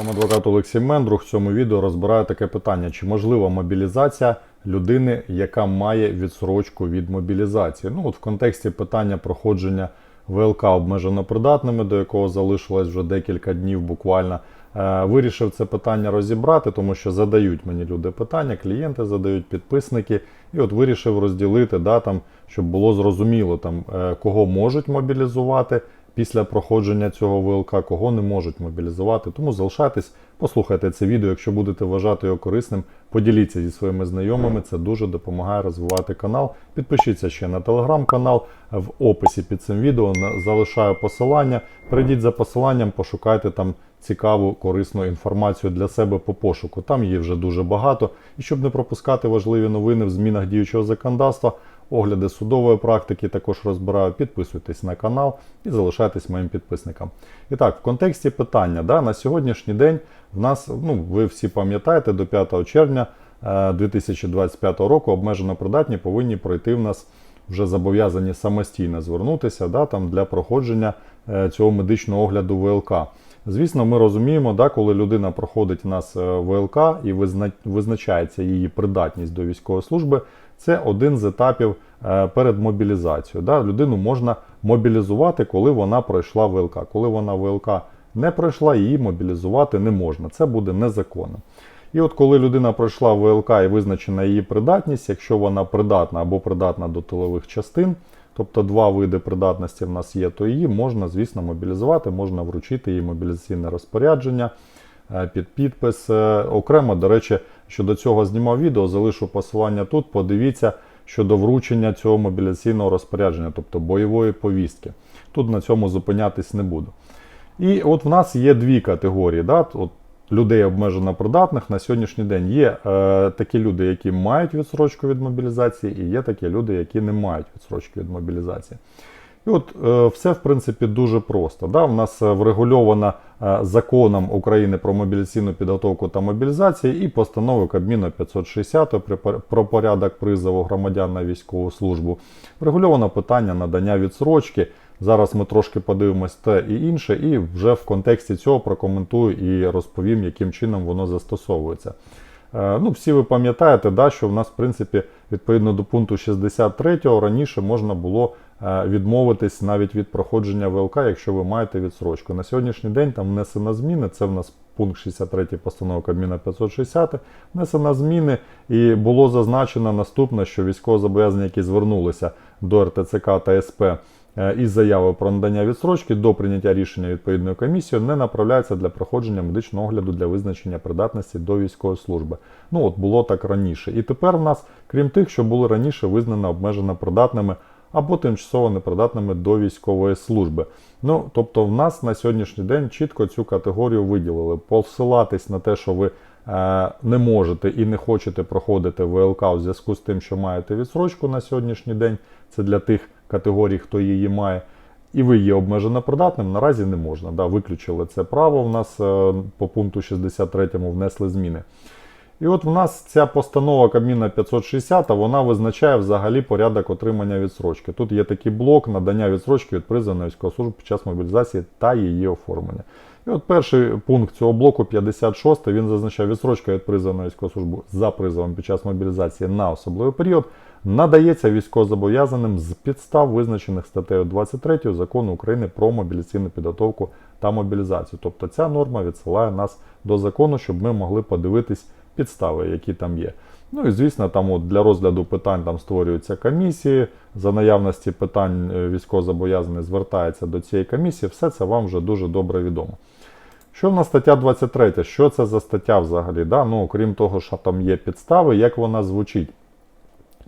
вами адвокат Олексій Мендрух. В цьому відео розбираю таке питання: чи можлива мобілізація людини, яка має відсрочку від мобілізації? Ну от в контексті питання проходження ВЛК обмежено придатними, до якого залишилось вже декілька днів буквально. Е, Вирішив це питання розібрати, тому що задають мені люди питання, клієнти задають підписники, і от вирішив розділити, да, там, щоб було зрозуміло, там, е, кого можуть мобілізувати після проходження цього ВЛК, кого не можуть мобілізувати. Тому залишайтесь, послухайте це відео, якщо будете вважати його корисним, поділіться зі своїми знайомими. Це дуже допомагає розвивати канал. Підпишіться ще на телеграм-канал. В описі під цим відео залишаю посилання. Перейдіть за посиланням, пошукайте там цікаву, корисну інформацію для себе по пошуку. Там її вже дуже багато. І щоб не пропускати важливі новини в змінах діючого законодавства, огляди судової практики також розбираю. Підписуйтесь на канал і залишайтесь моїм підписником. І так, в контексті питання, да, на сьогоднішній день в нас, ну ви всі пам'ятаєте, до 5 червня е, 2025 року обмежено придатні повинні пройти в нас вже зобов'язані самостійно звернутися да, там, для проходження е, цього медичного огляду ВЛК. Звісно, ми розуміємо, да, коли людина проходить у нас е, ВЛК і визначається її придатність до військової служби, це один з етапів е, перед мобілізацією. Да. Людину можна мобілізувати, коли вона пройшла ВЛК. Коли вона ВЛК не пройшла, її мобілізувати не можна. Це буде незаконно. І от коли людина пройшла ВЛК і визначена її придатність, якщо вона придатна або придатна до тилових частин, тобто два види придатності в нас є, то її можна, звісно, мобілізувати, можна вручити їй мобілізаційне розпорядження е, під підпис. Е, Окремо, до речі, щодо цього знімав відео, залишу посилання тут. Подивіться щодо вручення цього мобілізаційного розпорядження, тобто бойової повістки. Тут на цьому зупинятись не буду. І от в нас є дві категорії. Да? От людей обмежено придатних на сьогоднішній день є е, такі люди, які мають відсрочку від мобілізації, і є такі люди, які не мають відсрочки від мобілізації. І от е, все, в принципі, дуже просто. Да? У нас е, врегульовано е, законом України про мобілізаційну підготовку та мобілізацію і постановою Кабміну 560 про порядок призову громадян на військову службу. Врегульовано питання надання відсрочки. Зараз ми трошки подивимось те і інше, і вже в контексті цього прокоментую і розповім, яким чином воно застосовується. Е, Ну, всі ви пам'ятаєте, да, що в нас, в принципі, відповідно до пункту 63 раніше можна було е, відмовитись навіть від проходження ВЛК, якщо ви маєте відсрочку. На сьогоднішній день там внесено зміни. Це в нас пункт 63 постанови Кабміна 560. Внесено зміни, і було зазначено наступне, що військовозобов'язані, які звернулися до РТЦК та СП із заявою про надання відсрочки до прийняття рішення відповідною комісією не направляється для проходження медичного огляду для визначення придатності до військової служби. Ну от було так раніше. І тепер в нас, крім тих, що були раніше визнані обмежено придатними або тимчасово непридатними до військової служби. Ну тобто, в нас на сьогоднішній день чітко цю категорію виділили. Посилатись на те, що ви е, не можете і не хочете проходити ВЛК у зв'язку з тим, що маєте відсрочку на сьогоднішній день. Це для тих категорій, хто її має. І ви є обмежено придатним, наразі не можна. Да, виключили це право. В нас е, по пункту 63 внесли зміни. І от в нас ця постанова Кабміна 560, вона визначає взагалі порядок отримання відсрочки. Тут є такий блок надання відсрочки від призову на військову службу під час мобілізації та її оформлення. І от перший пункт цього блоку 56, він зазначає відсрочка від призову на військову службу за призовом під час мобілізації на особливий період надається військовозобов'язаним з підстав, визначених статтею 23 закону України про мобілізаційну підготовку та мобілізацію. Тобто ця норма відсилає нас до закону, щоб ми могли подивитись підстави, які там є. Ну і звісно, там от для розгляду питань там створюються комісії. За наявності питань е, військовозобов'язаний звертається до цієї комісії. Все це вам вже дуже добре відомо. Що в нас стаття 23? Що це за стаття взагалі? Да? Ну, окрім того, що там є підстави, як вона звучить.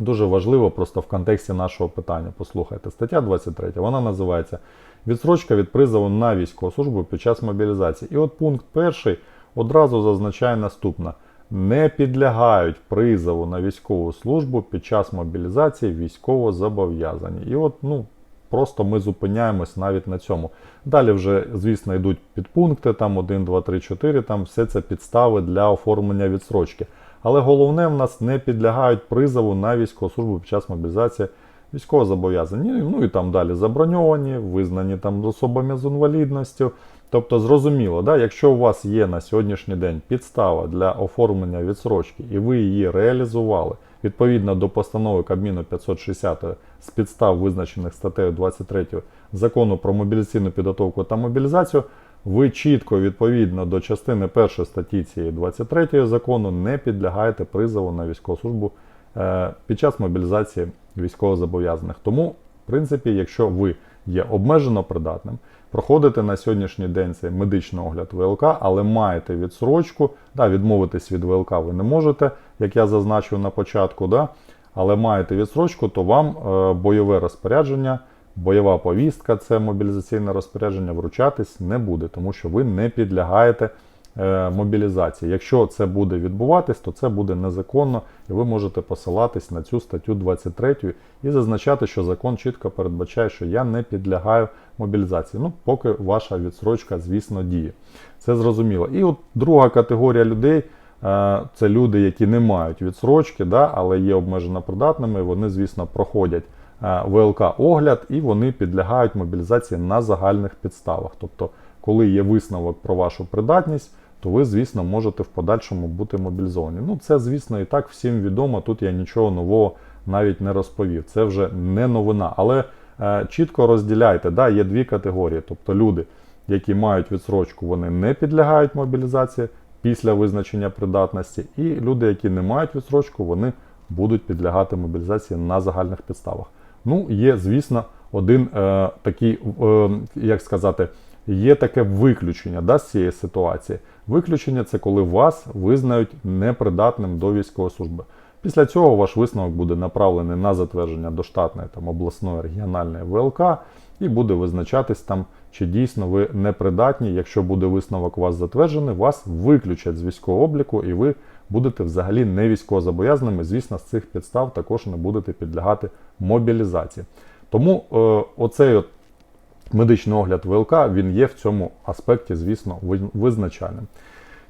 Дуже важливо просто в контексті нашого питання. Послухайте, стаття 23, вона називається Відсрочка від призову на військову службу під час мобілізації. І от пункт перший одразу зазначає наступне: не підлягають призову на військову службу під час мобілізації військово-зобов'язані. І от, ну, просто ми зупиняємось навіть на цьому. Далі вже, звісно, йдуть підпункти, там 1, 2, 3, 4, там все це підстави для оформлення відсрочки. Але головне в нас не підлягають призову на військову службу під час мобілізації військовозобов'язані, ну і там далі заброньовані, визнані там особами з інвалідністю. Тобто зрозуміло, да, якщо у вас є на сьогоднішній день підстава для оформлення відсрочки і ви її реалізували відповідно до постанови Кабміну 560 з підстав, визначених статтею 23 закону про мобілізаційну підготовку та мобілізацію, ви чітко відповідно до частини 1 статті цієї 23 закону не підлягаєте призову на військову службу е, під час мобілізації військовозобов'язаних. Тому, в принципі, якщо ви є обмежено придатним, проходите на сьогоднішній день цей медичний огляд ВЛК, але маєте відсрочку, да, відмовитись від ВЛК ви не можете, як я зазначив на початку, да, але маєте відсрочку, то вам е, бойове розпорядження, бойова повістка, це мобілізаційне розпорядження, вручатись не буде, тому що ви не підлягаєте е, мобілізації. Якщо це буде відбуватись, то це буде незаконно, і ви можете посилатись на цю статтю 23 і зазначати, що закон чітко передбачає, що я не підлягаю мобілізації. Ну, поки ваша відсрочка, звісно, діє. Це зрозуміло. І от друга категорія людей. е, Це люди, які не мають відсрочки, да, але є обмежено придатними. Вони, звісно, проходять ВЛК-огляд і вони підлягають мобілізації на загальних підставах. Тобто, коли є висновок про вашу придатність, то ви, звісно, можете в подальшому бути мобілізовані. Ну, це, звісно, і так всім відомо. Тут я нічого нового навіть не розповів. Це вже не новина. Але е, чітко розділяйте, да, є дві категорії. Тобто люди, які мають відсрочку, вони не підлягають мобілізації після визначення придатності, і люди, які не мають відсрочку, вони будуть підлягати мобілізації на загальних підставах. Ну, є, звісно, один е, такий, е, як сказати, є таке виключення да, з цієї ситуації. Виключення це коли вас визнають непридатним до військової служби. Після цього ваш висновок буде направлений на затвердження до штатної там, обласної регіональної ВЛК і буде визначатись там, чи дійсно ви непридатні. Якщо буде висновок вас затверджений, вас виключать з військового обліку і ви будете взагалі не військовозобов'язаними. Звісно, з цих підстав також не будете підлягати мобілізації. Тому е, оцей от медичний огляд ВЛК він є в цьому аспекті, звісно, визначальним.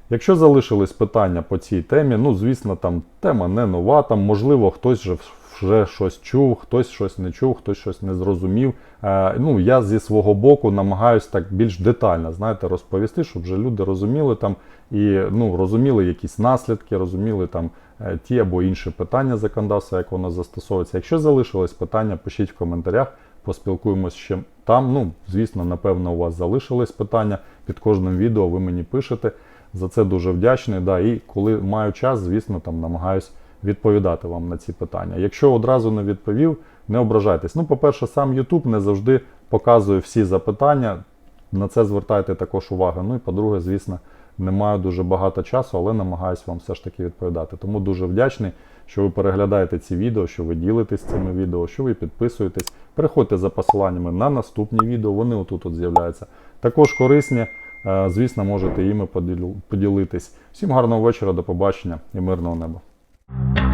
Якщо залишились питання по цій темі, ну звісно, там тема не нова, там можливо хтось вже, вже щось чув, хтось щось не чув, хтось щось не зрозумів. Е, ну я зі свого боку намагаюсь так більш детально знаєте, розповісти, щоб вже люди розуміли там і ну, розуміли якісь наслідки, розуміли там е, ті або інші питання законодавства, як воно застосовується. Якщо залишились питання, пишіть в коментарях, поспілкуємось ще там. Ну, звісно, напевно, у вас залишились питання. Під кожним відео ви мені пишете. За це дуже вдячний. Да, і коли маю час, звісно, там намагаюсь відповідати вам на ці питання. Якщо одразу не відповів, не ображайтесь. Ну, по-перше, сам YouTube не завжди показує всі запитання. На це звертайте також увагу. Ну і по-друге, звісно, не маю дуже багато часу, але намагаюся вам все ж таки відповідати. Тому дуже вдячний, що ви переглядаєте ці відео, що ви ділитесь цими відео, що ви підписуєтесь. Переходьте за посиланнями на наступні відео, вони отут от з'являються. Також корисні. Е, Звісно, можете іми поділитись. Всім гарного вечора, до побачення і мирного неба. Thank you.